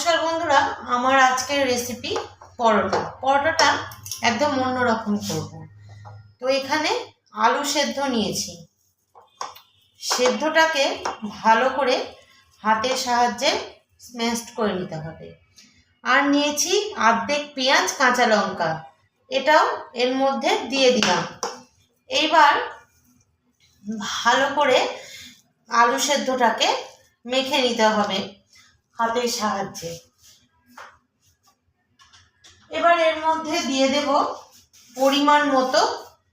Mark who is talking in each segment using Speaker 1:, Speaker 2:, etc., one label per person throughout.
Speaker 1: নমস্কার বন্ধুরা, আমার আজকের রেসিপি পরোটা। পরোটাটা একদম অন্যরকম করব। তো এখানে আলু সেদ্ধ নিয়েছি। সেদ্ধটাকে ভালো করে হাতের সাহায্যে স্ম্যাশড করে নিতে হবে। আর নিয়েছি আর্ধেক পেঁয়াজ, কাঁচা লঙ্কা। এটাও এর মধ্যে দিয়ে দিলাম। এইবার ভালো করে আলু সেদ্ধটাকে মেখে নিতে হবে। হাতের সাহায্যে। এবার এর মধ্যে দিয়ে দেব পরিমাণ মতো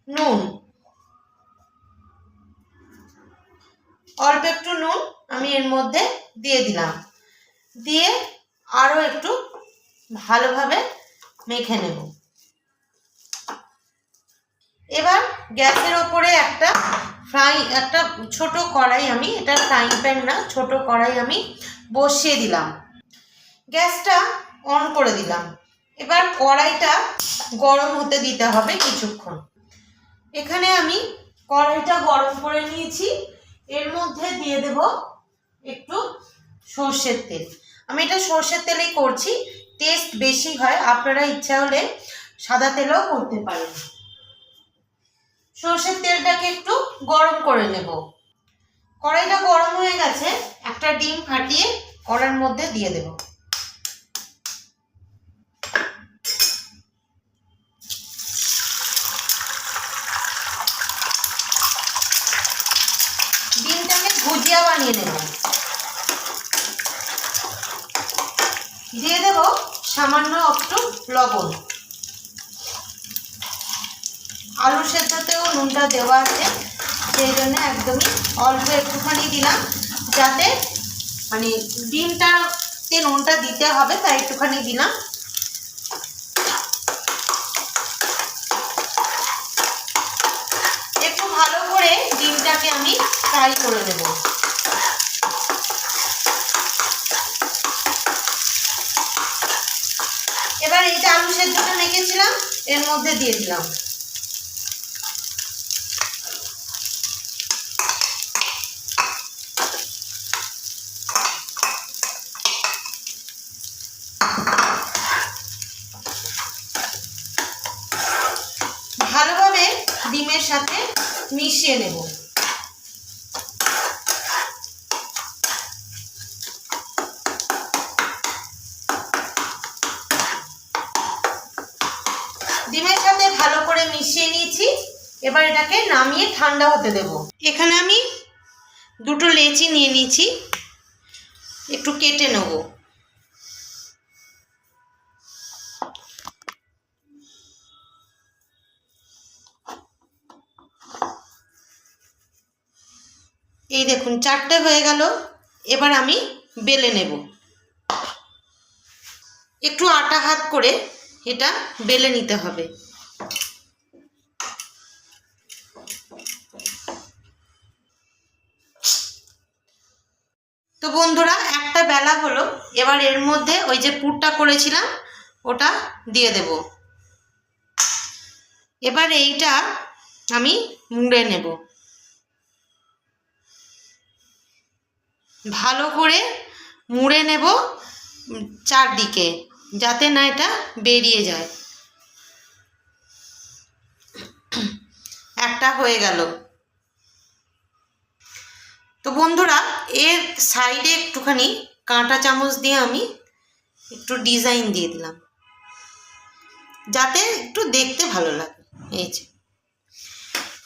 Speaker 1: নুন। অল্প একটু নুন আমি এর মধ্যে দিয়ে দিলাম। দিয়ে আরও একটু ভালোভাবে মেখে নেব। এবার গ্যাসের ওপরে একটা ফ্রাই, একটা ছোট কড়াই আমি, এটা ফ্রাইং প্যান না, ছোট কড়াই আমি বসিয়ে দিলাম। গ্যাসটা অন করে দিলাম। এবার কড়াইটা গরম হতে দিতে হবে কিছুক্ষণ। এখানে আমি কড়াইটা গরম করে নিয়েছি। এর মধ্যে দিয়ে দেব একটু সর্ষের তেল। আমি এটা সর্ষের তেলেই করছি। টেস্ট বেশি হয়। আপনারা ইচ্ছা হলে সাদা তেলও করতে পারেন। সর্ষের তেলটাকে একটু গরম করে নেব। কড়াইটা গরম হয়ে গেছে, একটা ডিম ফাটিয়ে কড়ার মধ্যে দিয়ে দেব। ডিমটাকে ভুজিয়া বানিয়ে নেব। দিয়ে দেব সামান্য একটু লবণ। আলু সেদ্ধতেও নুনটা দেওয়া আছে। সেই জন্য একদমই অল্প একটুখানি দিলাম। যাতে মানে ডিমটাতে নুনটা দিতে হবে, তাই একটুখানি দিলাম। একটু ভালো করে ডিমটাকে আমি ফ্রাই করে নেব এবার এই যে আলু সেদ্ধটা মেখেছিলাম, এর মধ্যে দিয়ে দিলাম ভালোভাবে ডিমের সাথে মিশিয়ে নেব। ডিমের সাথে ভালো করে মিশিয়ে নিয়েছি। এবার এটাকে নামিয়ে ঠান্ডা হতে দেব। এখানে আমি দুটো লেচি নিয়ে নিয়েছি। একটু কেটে নেব। এই দেখুন, চারটে হয়ে গেল। এবার আমি বেলে নেব। একটু আটা হাত করে এটা বেলে নিতে হবে। তো বন্ধুরা, একটা বেলা হলো। এবার এর মধ্যে ওই যে পুরটা করেছিলাম, ওটা দিয়ে দেব। এবার এইটা আমি মুড়ে নেব। ভালো করে মুড়ে নেব চারদিকে, যাতে না এটা বেরিয়ে যায়। একটা হয়ে গেল। তো বন্ধুরা, এর সাইডে একটুখানি কাঁটা চামচ দিয়ে আমি একটু ডিজাইন দিয়ে দিলাম। যাতে একটু দেখতে ভালো লাগে। এই যে।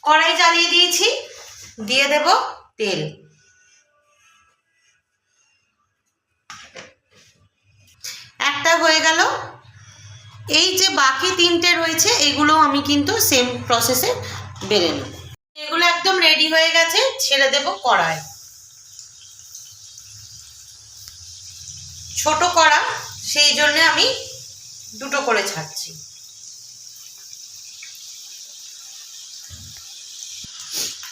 Speaker 1: কড়াই জ্বালিয়ে দিয়েছি, দিয়ে দেব তেল। একটা হয়ে গেল? এই যে বাকি তিনটে রয়েছে এগুলো আমি কিন্তু সেম প্রসেসে বেলে নেব। এগুলো একদম রেডি হয়ে গেছে, ছেড়ে দেব কড়াই ছোট কড়া, সেই জন্য আমি দুটো করে ছাড়ছি।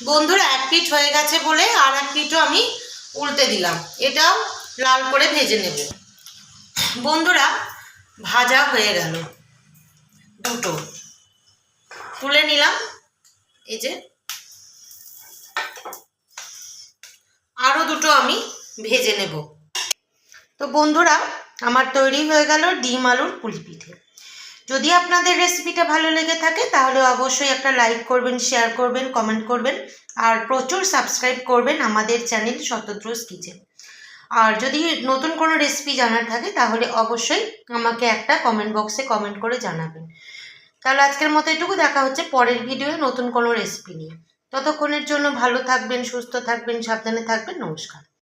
Speaker 1: বন্ধুরা, এক পিঠ হয়ে গেছে বলে আর এক পিঠও আমি উল্টে দিলাম। এটাও লাল করে ভেজে নেব। বন্ধুরা, ভাজা হয়ে গেল। দুটো। তুলে নিলাম। এই যে। আরও দুটো আমি ভেজে নেব। তো বন্ধুরা, আমার তৈরি হয়ে গেল ডিম আলুর পুলি পিঠে। যদি আপনাদের রেসিপিটা ভালো লেগে থাকে, তাহলে অবশ্যই একটা লাইক করবেন শেয়ার করবেন কমেন্ট করবেন, আর প্রচুর সাবস্ক্রাইব করবেন আমাদের চ্যানেল শতদ্রোজ কিচেন। আর যদি নতুন কোনো রেসিপি জানার থাকে, তাহলে অবশ্যই আমাকে একটা কমেন্ট বক্সে কমেন্ট করে জানাবেন। তাহলে আজকের মতো এটুকু, দেখা হচ্ছে পরের ভিডিওয়ে নতুন কোনো রেসিপি নিয়ে। ততক্ষণের জন্য ভালো থাকবেন, সুস্থ থাকবেন, সাবধানে থাকবেন, নমস্কার।